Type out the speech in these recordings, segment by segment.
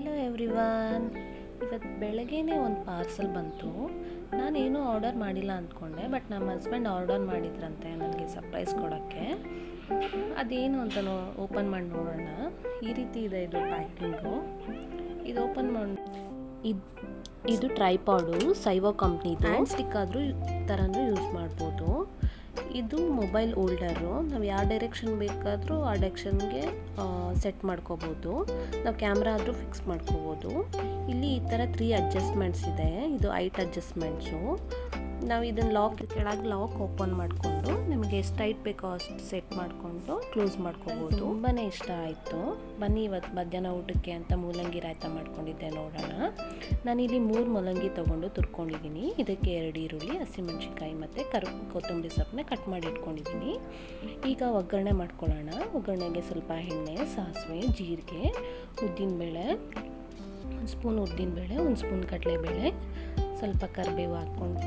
Hello everyone. ಇವತ್ತು ಬೆಳಗ್ಗೆನೇ ಒಂದು ಪಾರ್ಸಲ್ ಬಂತು. ನಾನೇನು ಆರ್ಡರ್ ಮಾಡಿಲ್ಲ ಅಂದ್ಕೊಂಡೆ ಬಟ್ ನಮ್ಮ ಹಸ್ಬೆಂಡ್ ಆರ್ಡರ್ ಮಾಡಿದ್ರಂತೆ ನನಗೆ ಸರ್ಪ್ರೈಸ್ ಕೊಡೋಕ್ಕೆ. ಅದೇನು ಅಂತ ಓಪನ್ ಮಾಡಿ ನೋಡೋಣ. ಈ ರೀತಿ ಇದೆ ಇದು ಪ್ಯಾಕಿಂಗು. ಇದು ಓಪನ್ ಮಾಡಿ ಇದು ಇದು ಟ್ರೈಪಾಡು, ಸೈವೋ ಕಂಪ್ನಿದು. ಸ್ಟಿಕ್ ಆದರೂ ಥರನೂ ಯೂಸ್ ಮಾಡ್ಬೋದು. ಇದು ಮೊಬೈಲ್ ಓಲ್ಡರು ನಾವು ಯಾವ ಡೈರೆಕ್ಷನ್ ಬೇಕಾದರೂ ಆ ಡೈರೆಕ್ಷನ್ಗೆ ಸೆಟ್ ಮಾಡ್ಕೋಬೋದು. ನಾವು ಕ್ಯಾಮ್ರಾ ಆದರೂ ಫಿಕ್ಸ್ ಮಾಡ್ಕೋಬೋದು. ಇಲ್ಲಿ ಈ ಥರ ತ್ರೀ ಅಡ್ಜಸ್ಟ್ಮೆಂಟ್ಸ್ ಇದೆ. ಇದು ಐಟ್ ಅಡ್ಜಸ್ಟ್ಮೆಂಟ್ಸು ನಾವು ಇದನ್ನು ಲಾಕ್ ಕೆಳಗೆ ಲಾಕ್ ಓಪನ್ ಮಾಡಿಕೊಂಡು ನಿಮಗೆ ಎಷ್ಟು ಟೈಟ್ ಬೇಕೋ ಅಷ್ಟು ಸೆಟ್ ಮಾಡಿಕೊಂಡು ಕ್ಲೋಸ್ ಮಾಡ್ಕೋಬೋದು. ತುಂಬಾ ಇಷ್ಟ ಆಯಿತು. ಬನ್ನಿ ಇವತ್ತು ಮಧ್ಯಾಹ್ನ ಊಟಕ್ಕೆ ಅಂತ ಮೂಲಂಗಿ ರಾಯ್ತ ಮಾಡ್ಕೊಂಡಿದ್ದೆ ನೋಡೋಣ. ನಾನಿಲ್ಲಿ ಮೂರು ಮೂಲಂಗಿ ತೊಗೊಂಡು ತುರ್ಕೊಂಡಿದ್ದೀನಿ. ಇದಕ್ಕೆ ಎರಡು ಈರುಳ್ಳಿ ಹಸಿಮೆಣ್ಸಿನ್ಕಾಯಿ ಮತ್ತು ಕರು, ಕೊತ್ತಂಬರಿ ಸೊಪ್ಪನ್ನ ಕಟ್ ಮಾಡಿ ಇಟ್ಕೊಂಡಿದ್ದೀನಿ. ಈಗ ಒಗ್ಗರಣೆ ಮಾಡ್ಕೊಳ್ಳೋಣ. ಒಗ್ಗರಣೆಗೆ ಸ್ವಲ್ಪ ಎಣ್ಣೆ, ಸಾಸಿವೆ, ಜೀರಿಗೆ, ಉದ್ದಿನಬೇಳೆ, ಒಂದು ಸ್ಪೂನ್ ಉದ್ದಿನಬೇಳೆ, ಒಂದು ಸ್ಪೂನ್ ಕಡಲೆಬೇಳೆ ಸ್ವಲ್ಪ ಕರಿಬೇವು ಹಾಕ್ಕೊಂಡು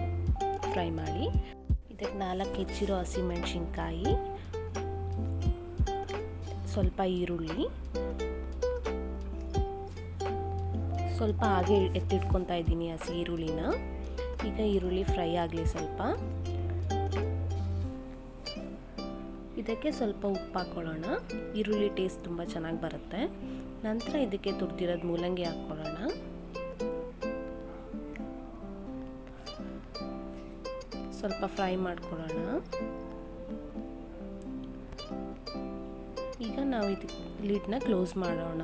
ಫ್ರೈ ಮಾಡಿ. ಇದಕ್ಕೆ ನಾಲ್ಕು ಹೆಚ್ಚಿರೋ ಹಸಿಮೆಣಸಿನ್ಕಾಯಿ, ಸ್ವಲ್ಪ ಈರುಳ್ಳಿ, ಸ್ವಲ್ಪ ಹಾಗೆ ಎತ್ತಿಟ್ಕೊತಾ ಇದ್ದೀನಿ ಹಸಿ ಈರುಳ್ಳಿನ. ಈಗ ಈರುಳ್ಳಿ ಫ್ರೈ ಆಗಲಿ ಸ್ವಲ್ಪ. ಇದಕ್ಕೆ ಸ್ವಲ್ಪ ಉಪ್ಪು ಹಾಕ್ಕೊಳ್ಳೋಣ ಈರುಳ್ಳಿ ಟೇಸ್ಟ್ ತುಂಬ ಚೆನ್ನಾಗಿ ಬರುತ್ತೆ. ನಂತರ ಇದಕ್ಕೆ ತುರ್ದಿರೋದು ಮೂಲಂಗಿ ಹಾಕ್ಕೊಳ್ಳೋಣ ಸ್ವಲ್ಪ ಫ್ರೈ ಮಾಡ್ಕೊಳ್ಳೋಣ. ಈಗ ನಾವು ಇದು ಲಿಡ್ನ ಕ್ಲೋಸ್ ಮಾಡೋಣ.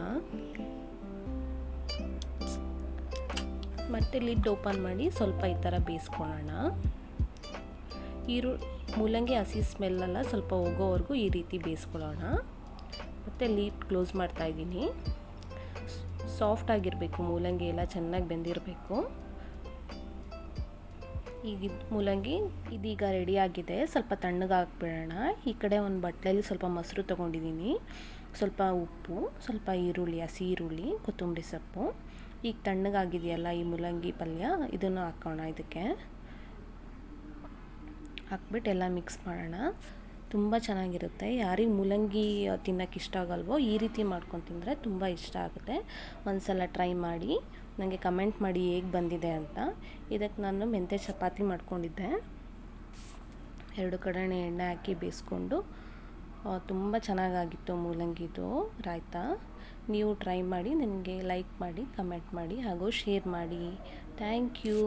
ಮತ್ತೆ ಲಿಡ್ ಓಪನ್ ಮಾಡಿ ಸ್ವಲ್ಪ ಈ ಥರ ಬೇಯಿಸ್ಕೊಳ್ಳೋಣ. ಈರು ಮೂಲಂಗಿ ಹಸಿ ಸ್ಮೆಲ್ಲೆಲ್ಲ ಸ್ವಲ್ಪ ಹೋಗೋವರೆಗೂ ಈ ರೀತಿ ಬೇಯಿಸ್ಕೊಳ್ಳೋಣ. ಮತ್ತು ಲೀಡ್ ಕ್ಲೋಸ್ ಮಾಡ್ತಾ ಇದ್ದೀನಿ. ಸಾಫ್ಟ್ ಆಗಿರಬೇಕು, ಮೂಲಂಗಿ ಎಲ್ಲ ಚೆನ್ನಾಗಿ ಬೆಂದಿರಬೇಕು. ಈಗ ಮೂಲಂಗಿ ಇದೀಗ ರೆಡಿಯಾಗಿದೆ ಸ್ವಲ್ಪ ತಣ್ಣಗೆ ಹಾಕ್ಬಿಡೋಣ. ಈ ಕಡೆ ಒಂದು ಬಟ್ಟಲಲ್ಲಿ ಸ್ವಲ್ಪ ಮೊಸರು ತೊಗೊಂಡಿದ್ದೀನಿ ಸ್ವಲ್ಪ ಉಪ್ಪು, ಸ್ವಲ್ಪ ಈರುಳ್ಳಿ, ಹಸಿ ಈರುಳ್ಳಿ, ಕೊತ್ತಂಬರಿ ಸೊಪ್ಪು. ಈಗ ತಣ್ಣಗಾಗಿದೆಯಲ್ಲ ಈ ಮೂಲಂಗಿ ಪಲ್ಯ, ಇದನ್ನು ಹಾಕೋಣ ಇದಕ್ಕೆ. ಹಾಕ್ಬಿಟ್ಟು ಎಲ್ಲ ಮಿಕ್ಸ್ ಮಾಡೋಣ. ತುಂಬ ಚೆನ್ನಾಗಿರುತ್ತೆ. ಯಾರಿಗೆ ಮೂಲಂಗಿ ತಿನ್ನೋಕ್ಕೆ ಇಷ್ಟ ಆಗಲ್ವೋ ಈ ರೀತಿ ಮಾಡ್ಕೊಂಡು ತಿಂದರೆ ತುಂಬ ಇಷ್ಟ ಆಗುತ್ತೆ. ಒಂದು ಸಲ ಟ್ರೈ ಮಾಡಿ. ನನಗೆ ಕಮೆಂಟ್ ಮಾಡಿ ಹೇಗೆ ಬಂದಿದೆ ಅಂತ. ಇದಕ್ಕೆ ನಾನು ಮೆಂತ್ಯ ಚಪಾತಿ ಮಾಡ್ಕೊಂಡಿದ್ದೆ. ಎರಡು ಕಡೆ ಎಣ್ಣೆ ಹಾಕಿ ಬೇಯಿಸ್ಕೊಂಡು ತುಂಬ ಚೆನ್ನಾಗಾಗಿತ್ತು ಮೂಲಂಗಿದು ರಾಯ್ತ. ನೀವು ಟ್ರೈ ಮಾಡಿ ನನಗೆ ಲೈಕ್ ಮಾಡಿ, ಕಮೆಂಟ್ ಮಾಡಿ, ಹಾಗೂ ಶೇರ್ ಮಾಡಿ. Thank you.